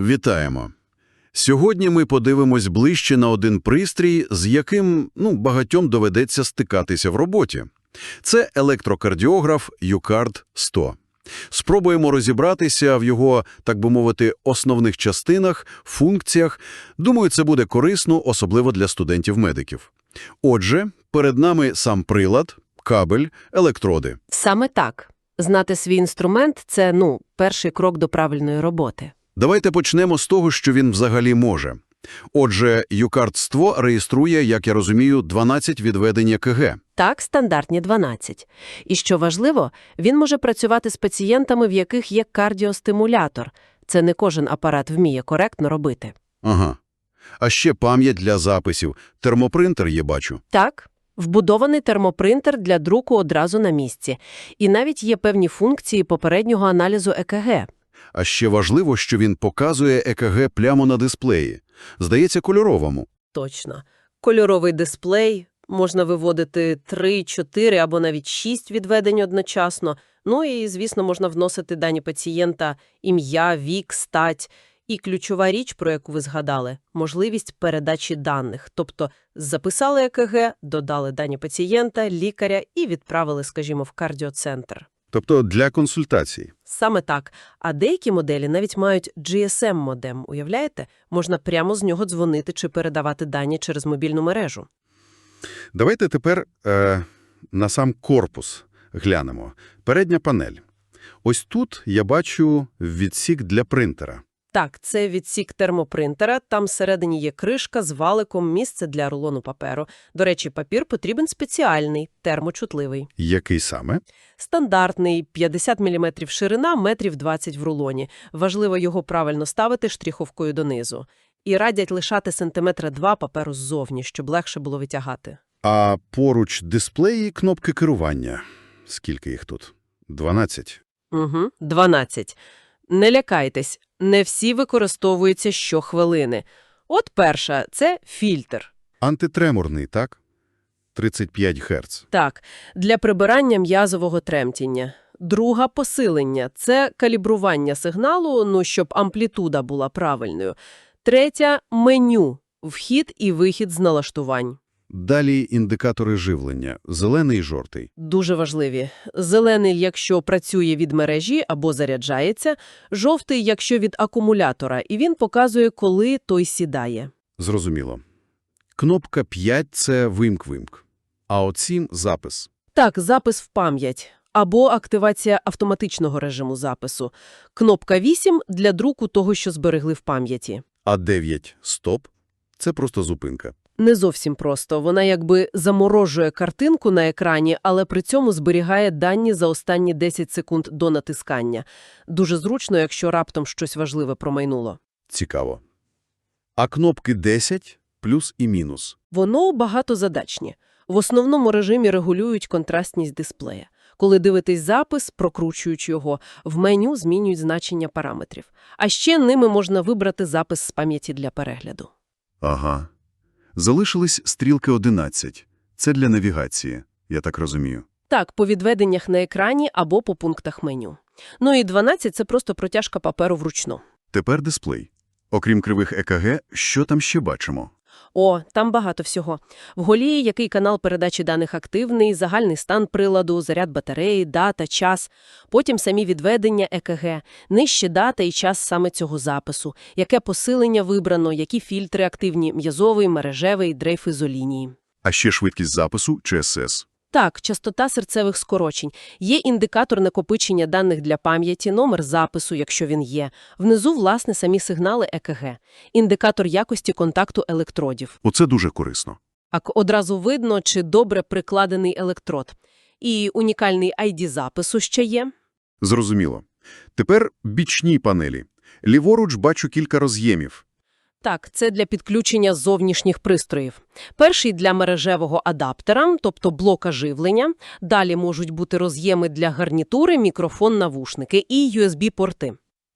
Вітаємо! Сьогодні ми подивимось ближче на один пристрій, з яким ну, багатьом доведеться стикатися в роботі. Це електрокардіограф UCARD 100. Спробуємо розібратися в його, так би мовити, основних частинах, функціях. Думаю, це буде корисно, особливо для студентів-медиків. Отже, перед нами сам прилад, кабель, електроди. Саме так. Знати свій інструмент – це, ну, перший крок до правильної роботи. Давайте почнемо з того, що він взагалі може. Отже, юкардство реєструє, як я розумію, 12 відведень ЕКГ. Так, стандартні 12. І що важливо, він може працювати з пацієнтами, в яких є кардіостимулятор. Це не кожен апарат вміє коректно робити. Ага. А ще пам'ять для записів. Термопринтер є, бачу. Так, вбудований термопринтер для друку одразу на місці. І навіть є певні функції попереднього аналізу ЕКГ. А ще важливо, що він показує ЕКГ прямо на дисплеї. Здається, кольоровому. Точно. Кольоровий дисплей, можна виводити 3, 4 або навіть 6 відведень одночасно. Ну і, звісно, можна вносити дані пацієнта, ім'я, вік, стать. І ключова річ, про яку ви згадали – можливість передачі даних. Тобто записали ЕКГ, додали дані пацієнта, лікаря і відправили, скажімо, в кардіоцентр. Тобто для консультацій. Саме так. А деякі моделі навіть мають GSM-модем, уявляєте? Можна прямо з нього дзвонити чи передавати дані через мобільну мережу. Давайте тепер е, на сам корпус глянемо. Передня панель. Ось тут я бачу відсік для принтера. Так, це відсік термопринтера, там всередині є кришка з валиком, місце для рулону паперу. До речі, папір потрібен спеціальний, термочутливий. Який саме? Стандартний, 50 мм ширина, метрів 20 в рулоні. Важливо його правильно ставити штриховкою донизу. І радять лишати сантиметра два паперу ззовні, щоб легше було витягати. А поруч дисплеї кнопки керування. Скільки їх тут? 12. Угу, 12. Не лякайтесь, не всі використовуються щохвилини. От перша – це фільтр. Антитреморний, так? 35 Гц. Так, для прибирання м'язового тремтіння. Друга – посилення. Це калібрування сигналу, ну, щоб амплітуда була правильною. Третя – меню. Вхід і вихід з налаштувань. Далі індикатори живлення. Зелений і жовтий. Дуже важливі. Зелений, якщо працює від мережі або заряджається, жовтий, якщо від акумулятора, і він показує, коли той сідає. Зрозуміло. Кнопка 5 – це вимк-вимк. А от 7 – запис. Так, запис в пам'ять. Або активація автоматичного режиму запису. Кнопка 8 – для друку того, що зберегли в пам'яті. А 9 – стоп. Це просто зупинка. Не зовсім просто. Вона якби заморожує картинку на екрані, але при цьому зберігає дані за останні 10 секунд до натискання. Дуже зручно, якщо раптом щось важливе промайнуло. Цікаво. А кнопки 10 – плюс і мінус. Воно багатозадачні. В основному режимі регулюють контрастність дисплея. Коли дивитесь запис, прокручуючи його, в меню змінюють значення параметрів. А ще ними можна вибрати запис з пам'яті для перегляду. Ага. Залишились стрілки 11. Це для навігації, я так розумію. Так, по відведеннях на екрані або по пунктах меню. Ну і 12 – це просто протяжка паперу вручну. Тепер дисплей. Окрім кривих ЕКГ, що там ще бачимо? О, там багато всього. В голі який канал передачі даних активний, загальний стан приладу, заряд батареї, дата, час, потім самі відведення ЕКГ, нижче дата і час саме цього запису, яке посилення вибрано, які фільтри активні, м'язовий, мережевий, дрейф ізолінії. А ще швидкість запису чи СС. Так, частота серцевих скорочень. Є індикатор накопичення даних для пам'яті, номер запису, якщо він є. Внизу, власне, самі сигнали ЕКГ. Індикатор якості контакту електродів. Оце дуже корисно. Так одразу видно, чи добре прикладений електрод. І унікальний ID запису ще є. Зрозуміло. Тепер бічні панелі. Ліворуч бачу кілька роз'ємів. Так, це для підключення зовнішніх пристроїв. Перший для мережевого адаптера, тобто блока живлення. Далі можуть бути роз'єми для гарнітури, мікрофон, навушники і USB-порти.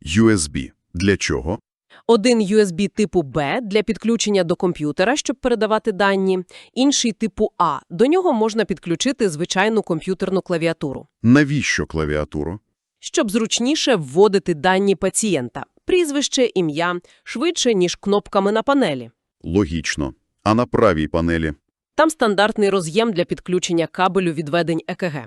USB. Для чого? Один USB типу B для підключення до комп'ютера, щоб передавати дані, інший типу А. До нього можна підключити звичайну комп'ютерну клавіатуру. Навіщо клавіатуру? щоб зручніше вводити дані пацієнта. Прізвище, ім'я, швидше, ніж кнопками на панелі. Логічно. А на правій панелі? Там стандартний роз'єм для підключення кабелю відведень ЕКГ.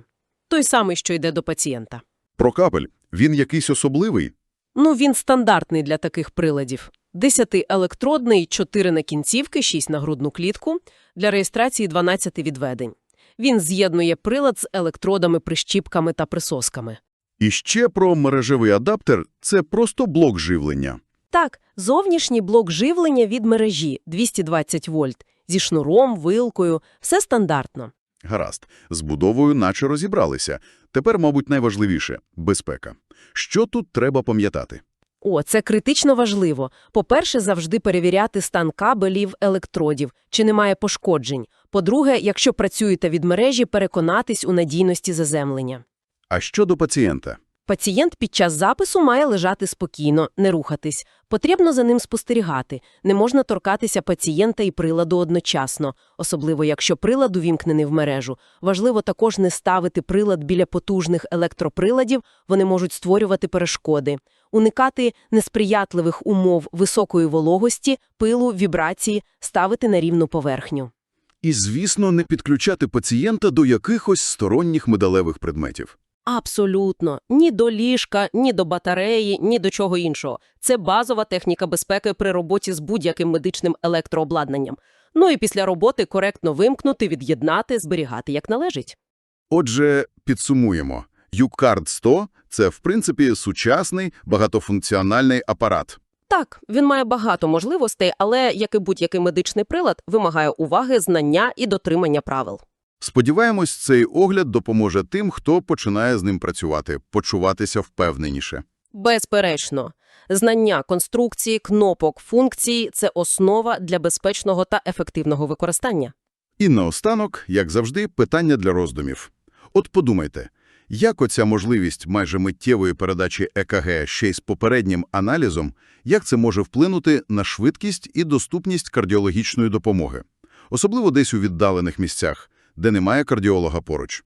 Той самий, що йде до пацієнта. Про кабель. Він якийсь особливий? Ну, він стандартний для таких приладів. 10-електродний, 4 на кінцівки, 6 на грудну клітку, для реєстрації 12 відведень. Він з'єднує прилад з електродами, прищіпками та присосками. І ще про мережевий адаптер – це просто блок живлення. Так, зовнішній блок живлення від мережі 220 вольт, зі шнуром, вилкою, все стандартно. Гаразд. З будовою наче розібралися. Тепер, мабуть, найважливіше – безпека. Що тут треба пам'ятати? О, це критично важливо. По-перше, завжди перевіряти стан кабелів, електродів, чи немає пошкоджень. По-друге, якщо працюєте від мережі, переконатись у надійності заземлення. А що до пацієнта? Пацієнт під час запису має лежати спокійно, не рухатись. Потрібно за ним спостерігати. Не можна торкатися пацієнта і приладу одночасно, особливо якщо прилад увімкнений в мережу. Важливо також не ставити прилад біля потужних електроприладів, вони можуть створювати перешкоди. Уникати несприятливих умов високої вологості, пилу, вібрації, ставити на рівну поверхню. І, звісно, не підключати пацієнта до якихось сторонніх медалевих предметів. Абсолютно. Ні до ліжка, ні до батареї, ні до чого іншого. Це базова техніка безпеки при роботі з будь-яким медичним електрообладнанням. Ну і після роботи коректно вимкнути, від'єднати, зберігати як належить. Отже, підсумуємо. UCARD 100 – це, в принципі, сучасний багатофункціональний апарат. Так, він має багато можливостей, але, як і будь-який медичний прилад, вимагає уваги, знання і дотримання правил. Сподіваємось, цей огляд допоможе тим, хто починає з ним працювати, почуватися впевненіше. Безперечно. Знання конструкції, кнопок, функцій – це основа для безпечного та ефективного використання. І наостанок, як завжди, питання для роздумів. От подумайте, як оця можливість майже миттєвої передачі ЕКГ ще й з попереднім аналізом, як це може вплинути на швидкість і доступність кардіологічної допомоги? Особливо десь у віддалених місцях, де немає кардіолога поруч.